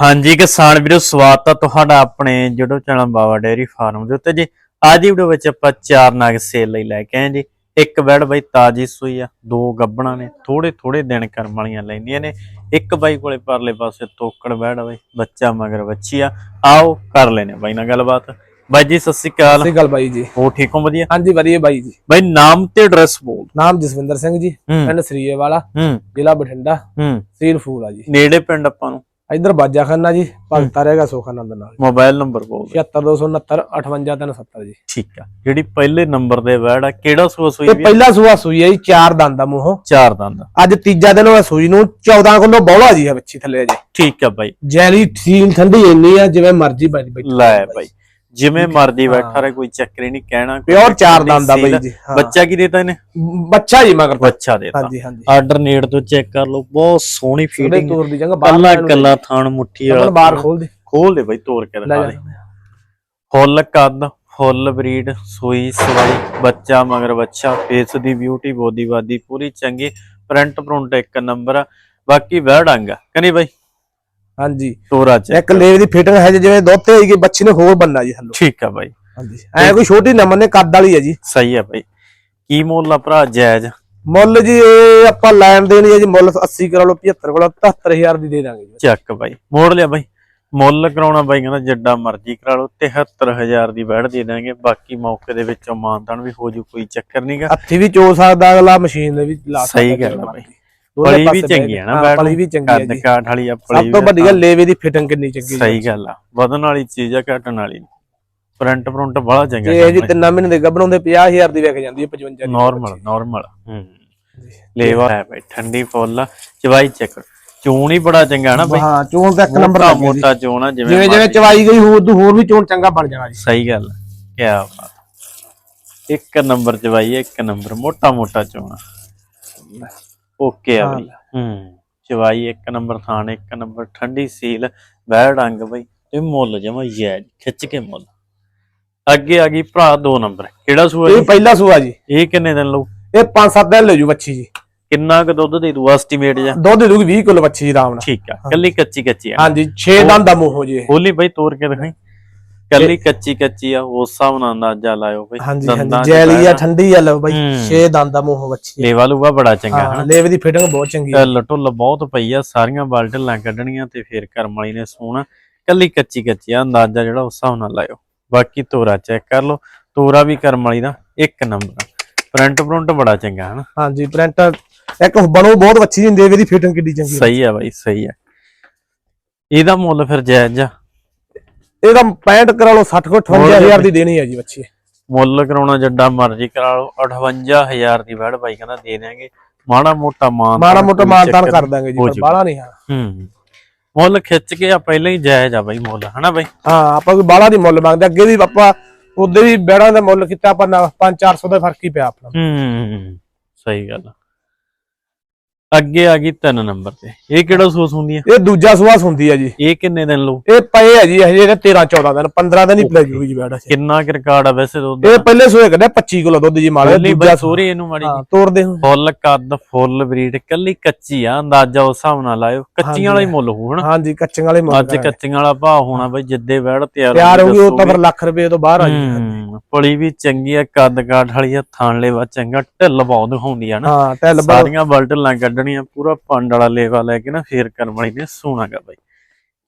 ਹਾਂਜੀ ਕਿਸਾਨ ਵੀਰੋ ਸਵਾਗਤ ਹੈ ਤੁਹਾਡਾ ਆਪਣੇ YouTube channel Bawa dairy farm ਦੇ ਉੱਤੇ ਜੀ। ਅੱਜ ਦੀ ਵੀਡੀਓ ਵਿੱਚ ਆਪਾਂ ਚਾਰ ਨਗ ਸੇਲ ਲਈ ਲੈ ਕੇ ਆਏ ਜੀ। ਇੱਕ ਬੈੜ ਬਈ ਤਾਜੀ ਸੂਈ ਆ ਦੋ ਗੱਬਣਾ ਨੇ ਥੋੜੇ ਥੋੜੇ ਦਿਨ ਕਰਮ ਵਾਲੀਆਂ ਲੈਂਦੀਆਂ ਨੇ। ਇੱਕ ਬਾਈ ਕੋਲੇ ਪਰਲੇ ਪਾਸੇ ਤੋਕੜ ਬੈੜ ਬਈ ਬੱਚਾ ਮਗਰ ਬੱਚੀ ਆ। ਆਓ ਕਰ ਲੈਨੇ ਬਾਈ ਨਾਲ ਗੱਲਬਾਤ। ਬਾਈ ਜੀ ਸਤਿ ਸ਼੍ਰੀ ਅਕਾਲ। ਸਤਿ ਗੱਲ ਬਾਈ ਜੀ। ਹੋ ਠੀਕ ਹੋ ਵਧੀਆ? ਹਾਂਜੀ ਵਧੀਆ ਬਾਈ ਜੀ। ਬਾਈ ਨਾਮ ਤੇ ਐਡਰੈਸ ਬੋਲ। ਨਾਮ ਜਸਵਿੰਦਰ ਸਿੰਘ ਜੀ ਪਿੰਡ ਸਰੀਏ ਵਾਲਾ ਜ਼ਿਲ੍ਹਾ ਬਠਿੰਡਾ ਹੂੰ। ਸੀਲ ਫੂਲ ਆ ਜੀ। ਨੇੜੇ ਪਿੰਡ ਆਪਾਂ ਨੂੰ। ਇਧਰ ਬਾਜਾ ਖਾਨਾ ਜੀ ਭਗਤਾ ਰਹੇਗਾ ਸੁਖਾਨੰਦ ਨਾਲ। ਮੋਬਾਈਲ ਨੰਬਰ ਬੋਲ 76269 58370 ਜੀ। ਠੀਕ ਆ। ਜਿਹੜੀ ਪਹਿਲੇ ਨੰਬਰ ਦੇ ਵਰਡ ਆ ਕਿਹੜਾ ਸੂਆ ਸੂਈ ਇਹ? ਪਹਿਲਾ ਸੂਆ ਸੂਈ ਹੈ ਜੀ ਚਾਰ ਦੰਦ ਦਾ ਮੂੰਹੋਂ। ਚਾਰ ਦੰਦ। ਅੱਜ ਤੀਜਾ ਦਿਨ ਹੋਇਆ ਸੂਈ ਨੂੰ 14 ਕਿਲੋ ਬੌਲਾ ਜੀ ਹੈ ਬੱਚੀ ਥੱਲੇ ਅਜੇ। ਠੀਕ ਆ ਬਾਈ। ਜੈਲੀ ਸੀਲ ਠੰਡੀ ਇੰਨੀ ਆ ਜਿਵੇਂ ਮਰਜ਼ੀ ਬਾਈ ਬੈਠੀ ਲੈ ਬਾਈ। ਜਿਵੇਂ ਮਰਦੀ ਬੈਠਾ ਰਹੇ ਕੋਈ ਚੱਕਰ ਹੀ ਨਹੀਂ ਕਹਿਣਾ ਪਿਓਰ ਚਾਰ ਦੰਦ ਦਾ ਬਾਈ। ਜੀ। ਬੱਚਾ ਕੀ ਦੇਤਾ ਇਹਨੇ? ਬੱਚਾ ਜੀ ਮਗਰ ਬੱਚਾ ਦੇਤਾ। ਹਾਂਜੀ ਹਾਂਜੀ। ਆਰਡਰ ਨੇੜ ਤੋਂ ਚੈੱਕ ਕਰ ਲਓ ਬਹੁਤ ਸੋਹਣੀ ਜਗ੍ਹਾ ਕੱਲਾ ਕੱਲਾ ਥਾਣ ਮੁੱਠੀ ਵਾਲਾ ਬਾਹਰ ਖੋਲ ਦੇ। ਖੋਲ ਦੇ ਬਾਈ ਤੋੜ ਕੇ ਦਿਖਾ ਦੇ। ਫੁੱਲ ਕੱਦ ਫੁੱਲ ਬਰੀਡ ਸੂਈ ਸਵਾਈ ਬੱਚਾ ਮਗਰ ਬੱਚਾ ਫੇਸ ਦੀ ਬਿਊਟੀ ਬੋਦੀ ਬਾਦੀ ਪੂਰੀ ਚੰਗੀ ਪ੍ਰਿੰਟ ਪ੍ਰਿੰਟ ਇੱਕ ਨੰਬਰ ਬਾਕੀ ਵਹਿ ਡੰਗ ਕਨੀ ਬਾਈ? ਹਾਂਜੀ। ਤੋਰਾ ਚ। ਇੱਕ ਲੇਵ ਦੀ ਫਿਟਿੰਗ ਹੈ ਜਿਵੇਂ ਦੁੱਧ ਤੇ ਹੋਈ ਬੱਚੀ ਨੇ ਹੋਰ ਬੰਨਾ ਜੀ ਥੱਲੋਂ ਠੀਕ ਆ ਬਾਈ। ਹਾਂਜੀ। ਐ ਕੋਈ ਛੋਟੀ ਨੇ ਕੱਦ ਵਾਲੀ ਹੈ ਜੀ। ਸਹੀ ਆ ਬਾਈ। ਕੀ ਮੁੱਲ ਆ ਭਰਾ ਜਾਇਜ਼? ਮੁੱਲ ਜੀ ਇਹ ਆਪਾਂ ਲੈਣ ਦੇਣੀ ਜੀ ਮੁੱਲ 80 ਕਰਾ ਲਓ 75 ਕੋਲ 73000 ਦੀ ਦੇ ਦਾਂਗੇ ਜੀ। ਚੱਕ ਬਾਈ। ਮੋੜ ਲਿਆ ਬਾਈ। ਮੁੱਲ ਕਰਾਉਣਾ ਬਾਈ ਕਹਿੰਦਾ ਜਿੱਡਾ ਮਰਜ਼ੀ ਕਰਾ ਲਓ 73000 ਦੀ ਬੈੜ ਦੇ ਦਾਂਗੇ। ਬਾਕੀ ਮੌਕੇ ਦੇ ਵਿੱਚੋਂ ਮਾਨਤਾਨ ਵੀ ਹੋ ਜੂ ਕੋਈ ਚੱਕਰ ਨਹੀਂਗਾ ਹੱਥੀ ਵੀ ਚੋ ਸਕਦਾ ਅਗਲਾ ਮਸ਼ੀਨ ਦੇ ਵੀ ਲਾ ਸਕਦਾ ਸਹੀ ਗੱਲ ਬਾਈ। ਪਲੀ ਵੀ ਚੰਗੀ ਆ ਨਾ ਪਲੀ ਵੀ ਚੰਗੀ ਹੈ ਜੀ। ਕਾਠ ਵਾਲੀ ਆ ਪਲੀ ਸਭ ਤੋਂ ਵੱਡੀ ਗੱਲ ਲੇਵੇ ਦੀ ਫਿਟਿੰਗ ਕਿੰਨੀ ਚੰਗੀ ਹੈ ਸਹੀ ਗੱਲ ਆ ਵਧਣ ਵਾਲੀ ਚੀਜ਼ ਆ ਘਟਣ ਵਾਲੀ। ਪ੍ਰਿੰਟ ਪ੍ਰਿੰਟ ਬੜਾ ਚੰਗਾ ਇਹ ਜੀ ਤਿੰਨਾਂ ਮਹੀਨੇ ਦੇ ਗੱਭਣੋਂ ਦੇ 50000 ਦੀ ਵਿਕ ਜਾਂਦੀ ਹੈ 55 ਦੀ ਨਾਰਮਲ ਨਾਰਮਲ ਹੂੰ। ਲੇਵਾ ਹੈ ਬਾਈ ਠੰਡੀ ਫੁੱਲ ਚਵਾਈ ਚੱਕ ਚੂਣ ਹੀ ਬੜਾ ਚੰਗਾ ਨਾ ਬਾਈ। ਹਾਂ ਚੋਣ ਦਾ ਇੱਕ ਨੰਬਰ ਜੀ। ਮੋਟਾ ਚੋਣ ਆ ਜਿਵੇਂ ਜਿਵੇਂ ਜਿਵੇਂ ਚਵਾਈ ਗਈ ਹੋਰ ਤੋਂ ਹੋਰ ਵੀ ਚੋਣ ਚੰਗਾ ਬਣ ਜਾਣਾ ਜੀ। ਸਹੀ ਗੱਲ ਕੀ ਬਾਤ ਇੱਕ ਨੰਬਰ ਚ ਬਾਈ ਇੱਕ ਨੰਬਰ ਮੋਟਾ ਮੋਟਾ ਚੋਣਾ ਓਕੇ ਆ ਬਾਈ। ਹੂੰ। ਚਵਾਈ ਇੱਕ ਨੰਬਰ ਥਾਣ ਇੱਕ ਨੰਬਰ ਠੰਡੀ ਸੀਲ ਬਹਿ ਡੰਗ ਬਾਈ। ਤੇ ਮੁੱਲ ਜਮਾ ਯੈਜ ਖਿੱਚ ਕੇ ਮੁੱਲ। ਅੱਗੇ ਆ ਗਈ ਭਰਾ ਦੋ ਨੰਬਰ। ਕਿਹੜਾ ਸੂਆ ਇਹ ਪਹਿਲਾ ਸੂਆ ਜੀ। ਇਹ ਕਿੰਨੇ ਦਿਨ ਲਊ? ਇਹ 5-7 ਦਿਨ ਲੈ ਜੂ ਬੱਚੀ ਜੀ। ਕਿੰਨਾ ਕੁ ਦੁੱਧ ਦੇ ਦੂ? ਐਸਟੀਮੇਟ ਜਾਂ ਦੁੱਧ ਦੇ ਦੂਗੀ 20 ਕਿਲੋ ਬੱਚੀ ਜੀ ਆਰਾਮ ਨਾਲ। ਠੀਕ ਆ। ਕੱਲੀ ਕੱਚੀ ਕੱਚੀ ਆ। ਹਾਂਜੀ 6 ਦੰਦ ਦਾ ਮੂੰਹ ਜੀ। ਹੋਲੀ ਬਾਈ ਤੋੜ ਕੇ ਦਿਖਾਈ। ਕੱਲੀ ਕੱਚੀ ਕੱਚੀ ਆ ਉਸ ਹਿਸਾਬ ਨਾਲ ਅੰਦਾਜ਼ਾ ਲਾਇਓ ਬਾਈ ਹਾਂਜੀ ਜੈਲੀ ਆ। ਠੰਡੀ ਆ ਲਓ ਬਾਈ ਹੂੰ। 6 ਦੰਦ ਦਾ ਮੂੰਹ ਬੱਚੀ ਲੇਵਾ ਲੂਵਾ ਬੜਾ ਚੰਗਾ ਹਾਂ ਲੇਵ ਦੀ ਫਿਟਿੰਗ ਬਹੁਤ ਚੰਗੀ ਹੈ ਢੁੱਲ ਬਹੁਤ ਪਈ ਆ ਸਾਰੀਆਂ ਬਾਲਟਲਾਂ ਕੱਢਣੀਆਂ ਤੇ ਫੇਰ ਕਰਮ ਵਾਲੀ ਨੇ ਸੋਣਾ। ਕੱਲੀ ਕੱਚੀ ਕੱਚੀ ਆ ਅੰਦਾਜ਼ਾ ਜਿਹੜਾ ਉਸ ਹਿਸਾਬ ਨਾਲ ਲਾਇਓ। ਬਾਕੀ ਤੋਰਾ ਚੈੱਕ ਕਰ ਲਓ ਤੋਰਾ ਵੀ ਕਰਮ ਵਾਲੀ ਦਾ ਇੱਕ ਨੰਬਰ ਪ੍ਰਿੰਟ ਪ੍ਰਿੰਟ ਬੜਾ ਚੰਗਾ ਹਨਾ? ਹਾਂਜੀ ਪ੍ਰਿੰਟ ਇੱਕ ਬਣੋ ਬਹੁਤ ਬੱਚੀ ਹੁੰਦੀ ਹੈ ਇਹਦੀ ਫਿਟਿੰਗ ਕਿੱਡੀ ਚੰਗੀ ਹੈ ਸਹੀ ਆ ਬਾਈ ਸਹੀ ਆ। ਇਹਦਾ ਮੁੱਲ ਫਿਰ ਜਾਇਜ਼ ਆ। ਇਹਦਾ 65 ਕਰਾ ਲਓ 60 ਕੋ 58000 ਦੀ ਦੇਣੀ ਹੈ ਜੀ ਬੱਚੀ। ਮੁੱਲ ਕਰਾਉਣਾ ਜੱਡਾ ਮਰਜ਼ੀ ਕਰਾ ਲਓ 58000 ਦੀ ਵੜ ਬਾਈ ਕਹਿੰਦਾ ਦੇ ਦਿਆਂਗੇ। ਮਾੜਾ ਮੋਟਾ ਮਾਨ ਮਾੜਾ ਮੋਟਾ ਮਾਨਤਾਨ ਕਰ ਦਾਂਗੇ ਜੀ ਪਰ। ਬਾਹਲਾ ਨਹੀਂ ਹਾਂ ਹੂੰ। ਮੁੱਲ ਖਿੱਚ ਕੇ ਆ ਪਹਿਲਾਂ ਹੀ ਜਾਇਜ਼ ਆ ਬਾਈ ਮੁੱਲ ਹਨਾ ਬਾਈ? ਹਾਂ ਆਪਾਂ ਕੋਈ ਬਾਹਲਾ ਨਹੀਂ ਮੁੱਲ ਮੰਗਦੇ ਅੱਗੇ ਵੀ ਆਪਾਂ ਉਹਦੇ ਵੀ ਬੈੜਾਂ ਦਾ ਮੁੱਲ ਕੀਤਾ ਆਪਾਂ 5-400 ਦਾ ਫ਼ਰਕ ਹੀ ਪਿਆ ਆਪਣਾ। ਹੂੰ ਸਹੀ ਗੱਲ ਆ। ਅੱਗੇ ਆ ਗਈ ਤਿੰਨ ਨੰਬਰ ਤੇ। ਇਹ ਕਿਹੜਾ ਸੂਸ ਹੁੰਦੀ ਆ? ਇਹ ਦੂਜਾ ਸੁਆਸ ਹੁੰਦੀ ਹੈ ਜੀ। ਇਹ ਕਿੰਨੇ ਦਿਨ ਲਊ? ਇਹ ਪਏ ਹੈ ਜੀ ਇਹ ਜਿਹੜੇ 13-14 ਦਿਨ 15 ਦਿਨ ਹੀ ਪਲੇ ਜੂਗੀ ਜੀ ਬੈੜਾ ਕਿੰਨਾ ਕੁ ਰਿਕਾਰਡ ਆ ਵੈਸੇ ਦੁੱਧ ਇਹ ਪਹਿਲੇ ਸੂਏ ਕੱਢਿਆ 25 ਕਿਲੋ ਦੁੱਧ ਜੀ ਮਾਲੇ ਪਹਿਲੀ ਦੂਜਾ ਸੋਰੀ ਇਹਨੂੰ ਮਾੜੀ ਹਾਂ ਤੋੜਦੇ ਹੁਣ ਫੁੱਲ ਕੱਦ ਫੁੱਲ ਬਰੀਡ ਕੱਲੀ ਕੱਚੀ ਆ ਅੰਦਾਜ਼ਾ ਉਸ ਹਿਸਾਬ ਨਾਲ ਲਾਇਓ। ਕੱਚੀਆਂ ਵਾਲਾ ਹੀ ਮੁੱਲ ਹੋਊ ਹਨਾ? ਹਾਂਜੀ ਕੱਚੀਆਂ ਵਾਲੇ ਮੁੱਲ ਅੱਜ ਕੱਚੀਆਂ ਵਾਲਾ ਭਾਅ ਹੋਣਾ ਬਾਈ ਜਿੱਦੇ ਵੜ ਤਿਆਰ ਤਿਆਰ ਹੋ ਗਈ ਉਹ ਤਾਂ। ਫਿਰ ਲੱਖ ਰੁਪਏ ਤੋਂ ਬਾਹਰ ਆ ਜੀ। ਹੂੰ ਪਲੀ ਵੀ ਚੰਗੀ ਆ ਕੱਦ ਕਾਠ ਵਾਲੀ ਆ ਥਾਣ ਲੇਵਾ ਚੰਗਾ ਢਿੱਲ ਬਹੁਤ ਦਿਖਾਉਂਦੀ ਆ ਨਾ ਹਾਂ ਟੈਲ ਸਾਰੀਆਂ ਬਲਟਲਾਂ ਕੱਢਣੀਆਂ ਪੂਰਾ ਪੰਡ ਵਾਲਾ ਲੇਵਾ ਲੈ ਕੇ ਨਾ ਫੇਰ ਕਰਮ ਵਾਲੀ ਨੇ ਸੋਨਾਗਾ ਬਾਈ।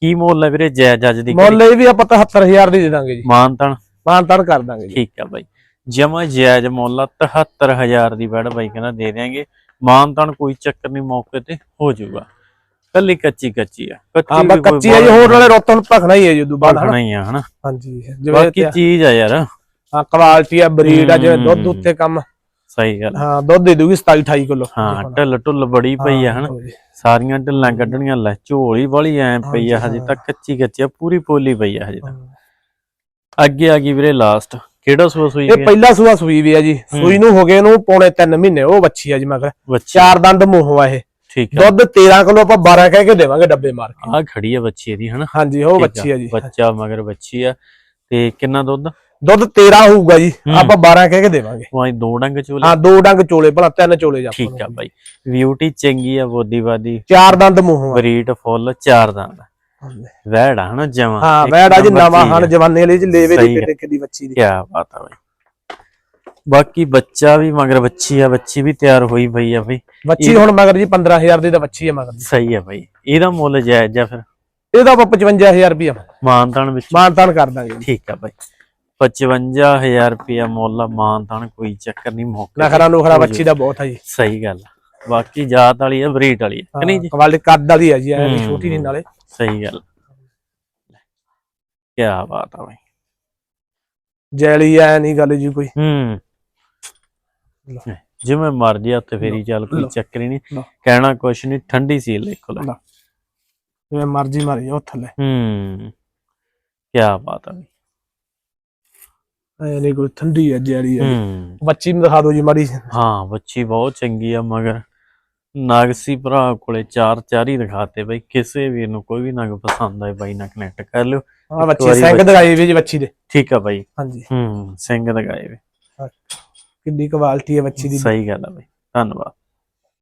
ਕੀ ਮੁੱਲ ਹੈ ਵੀਰੇ ਜੈ ਜੱਜ ਦੀ ਮੁੱਲ ਇਹ ਵੀ ਆਪਾਂ 73000 ਦੀ ਦੇ ਦਾਂਗੇ ਜੀ। ਮਾਨਤਨ। ਮਾਨਤਾਨ ਕਰ ਦਾਂਗੇ ਜੀ। ਠੀਕ ਆ ਬਾਈ। ਜਮਾ ਜਾਇਜ਼ ਮੁੱਲ ਆ 73000 ਦੀ ਬੈੜ ਬਾਈ ਕਹਿੰਦਾ ਦੇ ਦਿਆਂਗੇ। ਮਾਨਤਨ ਕੋਈ ਚੱਕਰ ਨਹੀਂ ਮੌਕੇ ਤੇ ਹੋ ਜਾਊਗਾ। ਕੱਲੀ ਕੱਚੀ ਕੱਚੀ ਆ। ਹਾਂ ਬਸ ਕੱਚੀ ਹੈ ਜੀ ਹੋਰ ਨਾਲੇ ਰੋਤਨ ਭਖਣਾ ਹੀ ਹੈ ਜੀ ਉਦੋਂ ਬਾਅਦ ਹਨਾ। ਨਹੀਂ ਆ ਹਨਾ। ਹਾਂਜੀ ਜਿਵੇਂ ਬਾਕੀ ਚੀਜ਼ ਆ ਯਾਰ। ਹਾਂ ਕੁਆਲਿਟੀ ਆ ਬਰੀਡ ਆ ਜਿਵੇਂ ਦੁੱਧ ਹੂੰ। ਉੱਤੇ ਕੰਮ ਸਹੀ ਗੱਲ ਹਾਂ ਦੁੱਧ ਦੇ ਦੂਗੀ 27 28 ਕਿਲੋ। ਹਾਂ ਢਿੱਲ ਢੁੱਲ ਬੜੀ ਪਈ ਆ ਹਨਾ? ਸਾਰੀਆਂ ਢਿੱਲਾਂ ਕੱਢਣੀਆਂ ਲੈ ਝੋਲੀ ਵਾਲੀ ਐ ਪਈ ਆ ਹਜੇ ਤੱਕ ਕੱਚੀ ਕੱਚੀ ਪੂਰੀ ਪੋਲੀ ਪਈ ਆ ਹਜੇ ਤੱਕ ਅੱਗੇ ਆ ਗਈ ਵੀਰੇ ਲਾਸਟ ਕਿਹੜਾ ਸੂਆ ਸੂਈ ਇਹ ਪਹਿਲਾ ਸੂਆ ਸੂਈ ਵੀ ਆ ਜੀ। ਸੂਈ ਨੂੰ ਹੋ ਗਏ ਨੂੰ ਪੌਣੇ 3 ਮਹੀਨੇ ਉਹ ਬੱਚੀ ਆ ਜੀ ਮਗਰ ਚਾਰ ਦੰਦ ਮੂੰਹ ਆ ਇਹ। ਠੀਕ ਦੁੱਧ 13 ਕਿਲੋ ਆਪਾਂ 12 ਕਹਿ ਕੇ ਦੇਵਾਂਗੇ ਡੱਬੇ ਮਾਰ ਕੇ। ਆ ਖੜੀ ਆ ਬੱਚੀ ਇਹਦੀ ਹਨਾ? ਹਾਂਜੀ ਉਹ ਬੱਚੀ ਆ। ਜੀ। ਬੱਚਾ ਮਗਰ ਬੱਚੀ ਆ। ਤੇ ਕਿੰਨਾ ਦੁੱਧ? ਦੁੱਧ 13 ਹੋਊਗਾ ਜੀ। ਆਪਾਂ 12 ਕਹਿ ਕੇ ਦੇਵਾਂਗੇ। ਵਾਈ ਦੋ ਡੰਗ ਚੋਲੇ? ਹਾਂ ਦੋ ਡੰਗ ਚੋਲੇ ਭਲਾ ਤਿੰਨ ਚੋਲੇ ਜਾ ਠੀਕ ਆ ਬਾਈ। ਬਿਊਟੀ ਚੰਗੀ ਆ ਬੋਦੀ ਬਾਦੀ ਚਾਰ ਦੰਦ ਮੂੰਹ ਆ। ਬਰੀਡ ਫੁੱਲ ਚਾਰ ਦੰਦ। ਵੈੜ ਆ ਹਨਾ ਹਾਂ ਵੈੜ ਅੱਜ ਨਵਾਂ ਹਨ ਜਵਾਨੇ ਚ ਲੇਵੇ ਦੀ। ਕਿਤੇ ਦੀ ਬੱਚੀ ਦੀ। ਕੀ ਬਾਤ ਆ ਬਈ। ਬਾਕੀ ਬੱਚਾ ਵੀ ਮਗਰ ਬੱਚੀ ਆ ਬੱਚੀ ਵੀ ਤਿਆਰ ਹੋਈ ਪਈ ਆ ਬਈ ਬੱਚੀ ਹੁਣ ਮਗਰ ਜੀ 15000 ਦੀ ਤਾਂ ਬੱਚੀ ਹੈ ਮਗਰ ਸਹੀ ਆ ਬਈ। ਇਹਦਾ ਮੁੱਲ ਜਾਇਜ਼ ਆ ਫਿਰ। ਇਹਦਾ ਆਪਾਂ 55000 ਰੁਪਏ ਮਾਨਤਾਨ ਵਿੱਚ। ਮਾਨਤਾਨ ਕਰ ਦਾਂਗੇ। ਜੀ। ਠੀਕ ਆ ਬਈ। 55000 ਰੁਪਇਆ ਮੁੱਲ ਆ ਮਾਨਤਾਨ ਕੋਈ ਚੱਕਰ ਨਹੀਂ ਮੌਕੇ ਨਖਰਾ ਨੁਖਰਾ ਬੱਚੀ ਦਾ ਬਹੁਤ ਹੈ ਜੀ। ਸਹੀ ਗੱਲ ਆ। ਬਾਕੀ ਜਾਤ ਵਾਲੀ ਆ ਬਰੀਡ ਵਾਲੀ ਆ ਕਿ ਨਹੀਂ ਜੀ? ਕਵਾਲੀ ਕੱਦ ਵਾਲੀ ਹੈ ਜੀ ਐ ਹੂੰ। ਛੋਟੀ ਨਹੀਂ ਨਾਲੇ। ਸਹੀ ਗੱਲ ਕੀ ਬਾਤ ਆ ਬਈ। ਜੈਲੀ ਐ ਨਹੀਂ ਗੱਲ ਜੀ ਕੋਈ। ਹੂੰ। ਜਿਵੇਂ ਮਰਜ਼ੀ ਉੱਥੇ ਫੇਰੀ ਚੱਲ ਕੋਈ ਲਓ। ਚੱਕਰ ਹੀ ਨਹੀਂ। ਲਓ। ਕਹਿਣਾ ਕੁਛ ਨਹੀਂ ਠੰਡੀ ਸੀ ਦੇਖੋ ਲੈ। ਲਓ। ਜਿਵੇਂ ਮਰਜ਼ੀ ਮਾਰੀ ਜਾਓ ਥੱਲੇ ਹੂੰ। ਕੀ ਬਾਤ ਆ ਬਈ। ਨਹੀਂ ਕੋਈ ਠੰਡੀ ਹੈ ਜੈਲੀ ਹੈ ਹੂੰ। ਬੱਚੀ ਨੂੰ ਦਿਖਾ ਦਿਓ ਜੀ ਮਾੜੀ ਹਾਂ ਬੱਚੀ ਬਹੁਤ ਚੰਗੀ ਆ ਮਗਰ ਨਾਗਸੀ ਭਰਾ ਕੋਲੇ ਚਾਰ ਚਾਰ ਹੀ ਦਿਖਾਤੇ ਬਈ ਕਿਸੇ ਵੀਰ ਨੂੰ ਕੋਈ ਵੀ ਨਗ ਪਸੰਦ ਆਏ ਬਾਈ ਨਾਲ ਕਨੈਕਟ ਕਰ ਲਿਓ। ਆ ਬੱਚੀ ਸਿੰਘ ਦਿਖਾਈ ਵੀ ਜੀ ਬੱਚੀ ਦੇ। ਠੀਕ ਆ ਬਾਈ। ਹਾਂਜੀ। ਹੂੰ ਸਿੰਘ ਦਿਖਾਏ ਵੇ। ਕਿੰਨੀ ਕੁਆਲਿਟੀ ਹੈ ਬੱਚੀ ਦੀ। ਸਹੀ ਗੱਲ ਆ ਬਈ ਧੰਨਵਾਦ।